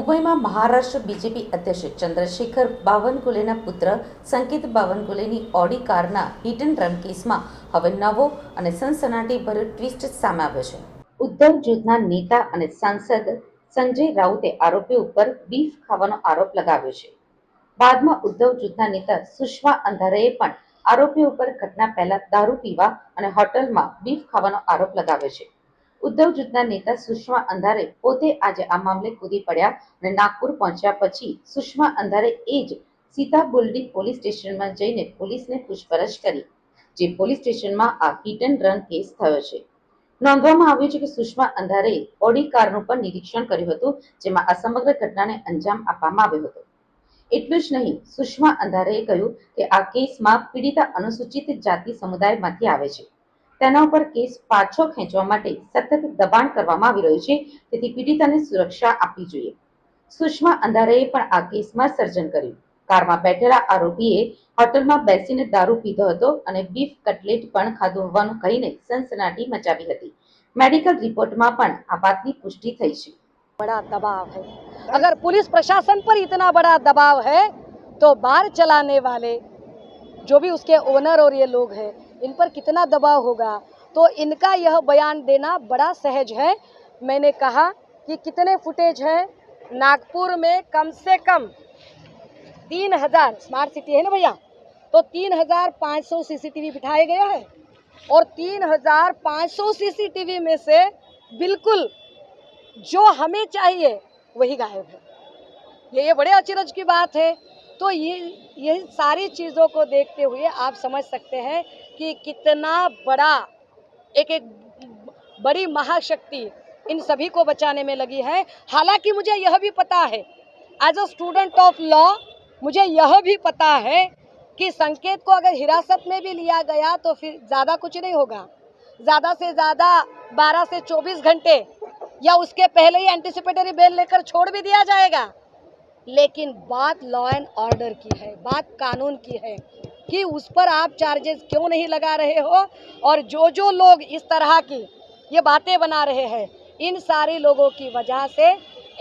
મુંબઈમાં મહારાષ્ટ્ર બીજેપી અધ્યક્ષ ચંદ્રશેખર બાવનકુલેના પુત્ર સંકેત બાવનકુલેની ઓડી કારના હિટ એન્ડ રન કેસમાં હવે નવો અને સનસનાટીભર્યો ટ્વિસ્ટ સામે આવ્યો છે. ઉદ્ધવ જૂથના નેતા અને સાંસદ સંજય રાઉતે આરોપીઓ ઉપર બીફ ખાવાનો આરોપ લગાવ્યો છે. બાદમાં ઉદ્ધવ જૂથના નેતા સુષ્મા અંધારેએ પણ આરોપી ઉપર ઘટના પહેલા દારૂ પીવા અને હોટલમાં બીફ ખાવાનો આરોપ લગાવ્યો છે. ઉદ્ધવ જૂથના નેતા સુષ્મા અંધારે પોતે આજે આ મામલે કૂદી પડ્યા અને નાગપુર પહોંચ્યા પછી સુષ્મા અંધારે એ જ સીતા પોલીસ સ્ટેશનમાં જઈને પોલીસને પૂછપરછ કરી, જે પોલીસ સ્ટેશનમાં આ હિટ એન્ડ રન કેસ થયો છે. નોંધવામાં આવ્યું છે કે સુષ્મા અંધારે ઓડી કારનું પણ નિરીક્ષણ કર્યું હતું, જેમાં આ સમગ્ર ઘટનાને અંજામ આપવામાં આવ્યો હતો. એટલું જ નહીં, સુષ્મા અંધારેએ કહ્યું કે આ કેસમાં પીડિતા અનુસૂચિત જાતિ સમુદાયમાંથી આવે છે. તેના ઉપર કેસ પાછો ખેંચવા માટે સતત દબાણ કરવામાં આવી રહ્યું છે તેથી પીડિતાને સુરક્ષા આપવી જોઈએ સુષ્મા અંધારેએ પણ આ કેસમાં સર્જન કર્યું કારમાં બેઠેલા આરોપીએ હોટલમાં બેસીને દારૂ પીધો હતો અને બીફ કટલેટ પણ ખાધું હોવાનું કહીને સનસનાટી મચાવી હતી મેડિકલ રિપોર્ટમાં પણ આ વાતની પુષ્ટિ થઈ છે बड़ा दबाव है अगर पुलिस प्रशासन पर इतना बड़ा दबाव है तो बार चलाने वाले जो भी उसके ओनर और ये लोग हैं इन पर कितना दबाव होगा? तो इनका यह बयान देना बड़ा सहज है। मैंने कहा कि कितने फुटेज है? नागपुर में कम से कम तीन हज़ार स्मार्ट सिटी है ना भैया? तो तीन हज़ार पाँच सौ सी बिठाए गए हैं और तीन हज़ार पाँच सौ सीसीटीवी में से बिल्कुल जो हमें चाहिए वही गायब है। ये ये बड़े अचरज की बात है। तो ये ये सारी चीज़ों को देखते हुए आप समझ सकते हैं कि कितना बड़ा एक एक बड़ी महाशक्ति इन सभी को बचाने में लगी है। हालाँकि मुझे यह भी पता है as a student of law मुझे यह भी पता है कि संकेत को अगर हिरासत में भी लिया गया तो फिर ज़्यादा कुछ नहीं होगा। ज़्यादा से ज़्यादा 12 से 24 घंटे या उसके पहले ही एंटिसिपेटरी बेल लेकर छोड़ भी दिया जाएगा। लेकिन बात लॉ एंड ऑर्डर की है, बात कानून की है कि उस पर आप चार्जेस क्यों नहीं लगा रहे हो? और जो जो लोग इस तरह की ये बातें बना रहे हैं, इन सारे लोगों की वजह से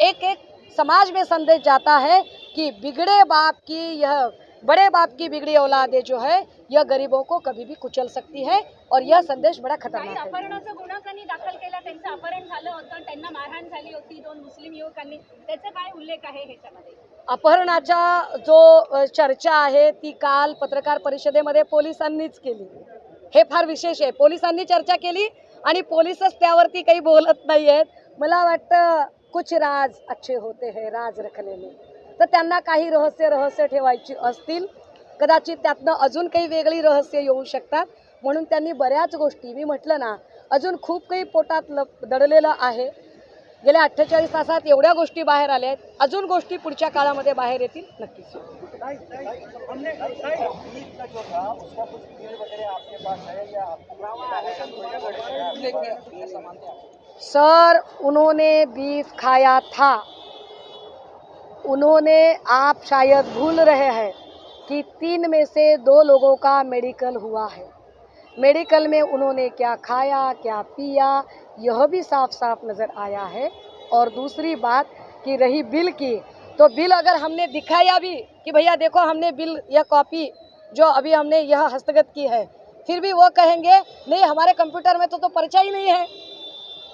एक एक समाज में संदेश जाता है कि बिगड़े बाप की यह बड़े बाप की बिगड़ी औलादे जो है यह गरीबों को कभी भी कुचल सकती है और यह संदेश बड़ा खतरनाक है। अपहरणाचा गुन्हा त्यांनी दाखल केला त्यांचं अपहरण झालं होतं त्यांना मारहाण झाली होती दोन मुस्लिम युवकांनी. त्याचा काय उल्लेख आहे ह्याच्यामध्ये? अपहरणाच्या जो चर्चा आहे ती काल पत्रकार परिषदेमध्ये पोलिसांनीच केली. हे फार विशेष आहे. पोलिसांनी चर्चा केली आणि पोलीसच त्यावरती काही बोलत नाही आहेत मला वाटतं कुछ राज अच्छे होते हैं राज रखने में. तर त्यांना काही रहस्य रहस्य ठेवायची असतील कदाचित त्यातनं अजून काही वेगळी रहस्य येऊ शकतात. म्हणून त्यांनी बऱ्याच गोष्टी मी म्हटलं ना अजून खूप काही पोटात ल दडलेलं आहे. गेल्या अठ्ठेचाळीस तासात एवढ्या गोष्टी बाहेर आल्या आहेत. अजून गोष्टी पुढच्या काळामध्ये बाहेर येतील नक्कीच. सर उन्होंने बीफ खाया था. उन्होंने आप शायद भूल रहे हैं कि तीन में से दो लोगों का मेडिकल हुआ है। मेडिकल में उन्होंने क्या खाया, क्या पिया, यह भी साफ़ साफ़ नज़र आया है। और दूसरी बात कि रही बिल की तो बिल अगर हमने दिखाया भी कि भैया देखो हमने बिल यह कॉपी जो अभी हमने यह हस्तगत की है, फिर भी वो कहेंगे, नहीं, हमारे कंप्यूटर में तो तो पर्चा ही नहीं है।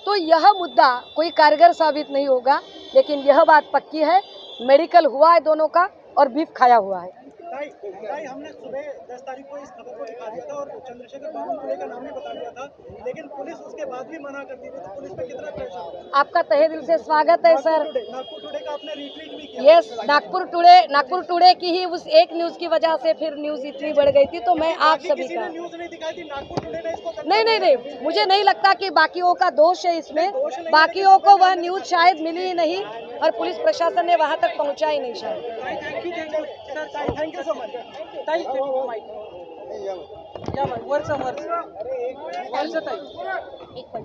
तो यह मुद्दा कोई कारगर साबित नहीं होगा, लेकिन यह बात पक्की है मेडिकल हुआ है दोनों का और बीफ खाया हुआ है। ताई ताई हमने सुबह दस तारीख को इस खबर को दिखा दिया था और चंद्रशेखर बावनकुले का नाम भी बता दिया था लेकिन पुलिस उसके बाद भी मना करती थी तो पुलिस पे कितना प्रेशर आपका तहे दिल से स्वागत है सर। नागपुर टुडे का आपने रिट्वीट भी किया। Yes Nagpur today Nagpur today की ही उस एक न्यूज़ की वजह से फिर न्यूज़ इतनी बढ़ गई थी तो मैं आप सभी का न्यूज़ नहीं दिखाई थी नागपुर टुडे ने इसको नहीं नहीं नहीं मुझे नहीं लगता कि बाकियों का दोष है इसमें। बाकियों को वह न्यूज़ शायद मिली ही नहीं और पुलिस प्रशासन ने वहाँ तक पहुँचा ही नहीं शायद। थैंक यू समोर. ताई इथे माईक. या. बाई वरचं वरचं. ताई.